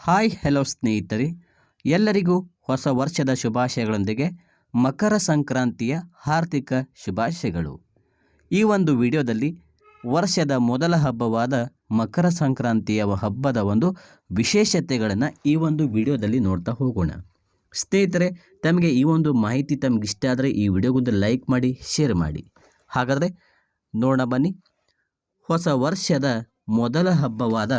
Hi, hello ಸ್ನೇಹಿತರೆ. ಎಲ್ಲರಿಗೂ ಹೊಸ ವರ್ಷದ ಶುಭಾಶಯಗಳೊಂದಿಗೆ ಮಕರ ಸಂಕ್ರಾಂತಿಯ ಹಾರ್ದಿಕ ಶುಭಾಶಯಗಳು. ಈ ಒಂದು ವಿಡಿಯೋದಲ್ಲಿ ವರ್ಷದ ಮೊದಲ ಹಬ್ಬವಾದ ಮಕರ ಸಂಕ್ರಾಂತಿಯ ಹಬ್ಬದ ಒಂದು ವಿಶೇಷತೆಗಳನ್ನು ಈ ಒಂದು ವಿಡಿಯೋದಲ್ಲಿ ನೋಡ್ತಾ ಹೋಗೋಣ. ಸ್ನೇಹಿತರೆ, ತಮಗೆ ಈ ಒಂದು ಮಾಹಿತಿ ತಮಗೆ ಇಷ್ಟ ಆದರೆ ಈ ವಿಡಿಯೋಗೊಂದು ಲೈಕ್ ಮಾಡಿ, ಶೇರ್ ಮಾಡಿ. ಹಾಗಾದರೆ ನೋಡೋಣ ಬನ್ನಿ. ಹೊಸ ವರ್ಷದ ಮೊದಲ ಹಬ್ಬವಾದ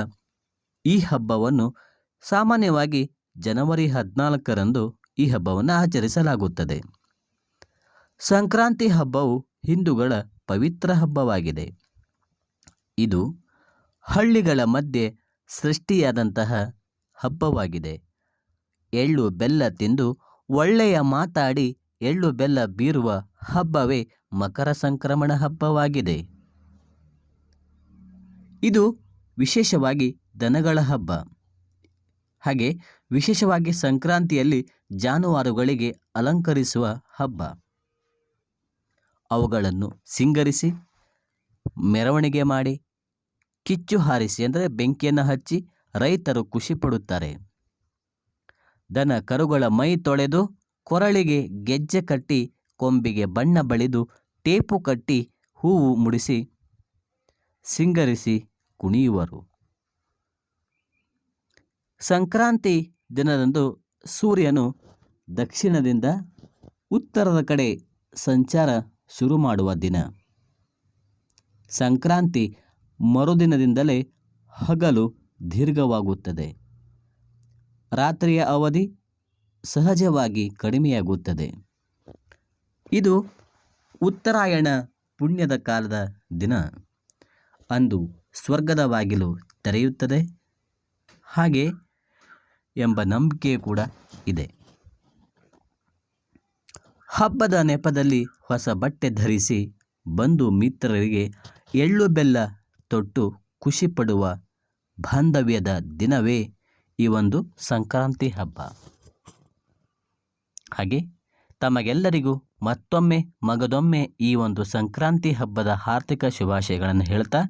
ಈ ಹಬ್ಬವನ್ನು ಸಾಮಾನ್ಯವಾಗಿ ಜನವರಿ ಹದಿನಾಲ್ಕರಂದು ಈ ಹಬ್ಬವನ್ನು ಆಚರಿಸಲಾಗುತ್ತದೆ. ಸಂಕ್ರಾಂತಿ ಹಬ್ಬವು ಹಿಂದೂಗಳ ಪವಿತ್ರ ಹಬ್ಬವಾಗಿದೆ. ಇದು ಹಳ್ಳಿಗಳ ಮಧ್ಯೆ ಸೃಷ್ಟಿಯಾದಂತಹ ಹಬ್ಬವಾಗಿದೆ. ಎಳ್ಳು ಬೆಲ್ಲ ತಿಂದು ಒಳ್ಳೆಯ ಮಾತಾಡಿ ಎಳ್ಳು ಬೆಲ್ಲ ಬೀರುವ ಹಬ್ಬವೇ ಮಕರ ಸಂಕ್ರಮಣ ಹಬ್ಬವಾಗಿದೆ. ಇದು ವಿಶೇಷವಾಗಿ ದನಗಳ ಹಬ್ಬ. ಹಾಗೆ ವಿಶೇಷವಾಗಿ ಸಂಕ್ರಾಂತಿಯಲ್ಲಿ ಜಾನುವಾರುಗಳಿಗೆ ಅಲಂಕರಿಸುವ ಹಬ್ಬ. ಅವುಗಳನ್ನು ಸಿಂಗರಿಸಿ, ಮೆರವಣಿಗೆ ಮಾಡಿ, ಕಿಚ್ಚು ಹಾರಿಸಿ ಅಂದರೆ ಬೆಂಕಿಯನ್ನು ಹಚ್ಚಿ ರೈತರು ಖುಷಿಪಡುತ್ತಾರೆ ದನ ಕರುಗಳ ಮೈ ತೊಳೆದು ಕೊರಳಿಗೆ ಗೆಜ್ಜೆ ಕಟ್ಟಿ ಕೊಂಬಿಗೆ ಬಣ್ಣ ಬಳಿದು ಟೇಪು ಕಟ್ಟಿ ಹೂವು ಮುಡಿಸಿ ಸಿಂಗರಿಸಿ ಕುಣಿಯುವರು. ಸಂಕ್ರಾಂತಿ ದಿನದಂದು ಸೂರ್ಯನು ದಕ್ಷಿಣದಿಂದ ಉತ್ತರದ ಕಡೆ ಸಂಚಾರ ಶುರು ಮಾಡುವ ದಿನ. ಸಂಕ್ರಾಂತಿ ಮರುದಿನದಿಂದಲೇ ಹಗಲು ದೀರ್ಘವಾಗುತ್ತದೆ. ರಾತ್ರಿಯ ಅವಧಿ ಸಹಜವಾಗಿ ಕಡಿಮೆಯಾಗುತ್ತದೆ. ಇದು ಉತ್ತರಾಯಣ ಪುಣ್ಯದ ಕಾಲದ ದಿನ. ಅಂದು ಸ್ವರ್ಗದ ಬಾಗಿಲು ತೆರೆಯುತ್ತದೆ. ಹಾಗೆ ಎಂಬ ನಂಬಿಕೆ ಕೂಡ ಇದೆ. ಹಬ್ಬದ ನೆಪದಲ್ಲಿ ಹೊಸ ಬಟ್ಟೆ ಧರಿಸಿ ಬಂಧು ಮಿತ್ರರಿಗೆ ಎಳ್ಳು ಬೆಲ್ಲ ತೊಟ್ಟು ಖುಷಿಪಡುವ ಬಾಂಧವ್ಯದ ದಿನವೇ ಈ ಒಂದು ಸಂಕ್ರಾಂತಿ ಹಬ್ಬ. ಹಾಗೆ ತಮಗೆಲ್ಲರಿಗೂ ಮತ್ತೊಮ್ಮೆ, ಮಗದೊಮ್ಮೆ ಈ ಒಂದು ಸಂಕ್ರಾಂತಿ ಹಬ್ಬದ ಆರ್ಥಿಕ ಶುಭಾಶಯಗಳನ್ನು ಹೇಳ್ತಾ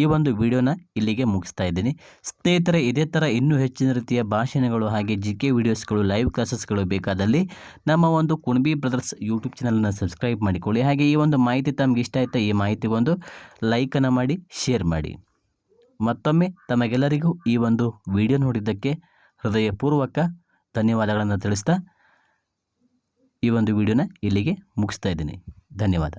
ಈ ಒಂದು ವಿಡಿಯೋನ ಇಲ್ಲಿಗೆ ಮುಗಿಸ್ತಾ ಇದ್ದೀನಿ. ಸ್ನೇಹಿತರೆ, ಇದೇ ಥರ ಇನ್ನೂ ಹೆಚ್ಚಿನ ರೀತಿಯ ಭಾಷಣಗಳು ಹಾಗೆ ಜಿ ಕೆ ವಿಡಿಯೋಸ್ಗಳು ಲೈವ್ ಕ್ಲಾಸಸ್ಗಳು ಬೇಕಾದಲ್ಲಿ ನಮ್ಮ ಒಂದು ಕುಣಬಿ ಬ್ರದರ್ಸ್ ಯೂಟ್ಯೂಬ್ ಚಾನಲನ್ನು ಸಬ್ಸ್ಕ್ರೈಬ್ ಮಾಡಿಕೊಳ್ಳಿ. ಹಾಗೆ ಈ ಒಂದು ಮಾಹಿತಿ ತಮಗೆ ಇಷ್ಟ ಆಯಿತಾ ಈ ಮಾಹಿತಿಗೊಂದು ಲೈಕನ್ನು ಮಾಡಿ ಶೇರ್ ಮಾಡಿ. ಮತ್ತೊಮ್ಮೆ ತಮಗೆಲ್ಲರಿಗೂ ಈ ಒಂದು ವಿಡಿಯೋ ನೋಡಿದ್ದಕ್ಕೆ ಹೃದಯಪೂರ್ವಕ ಧನ್ಯವಾದಗಳನ್ನು ತಿಳಿಸ್ತಾ ಈ ಒಂದು ವಿಡಿಯೋನ ಇಲ್ಲಿಗೆ ಮುಗಿಸ್ತಾ ಇದ್ದೀನಿ. ಧನ್ಯವಾದ.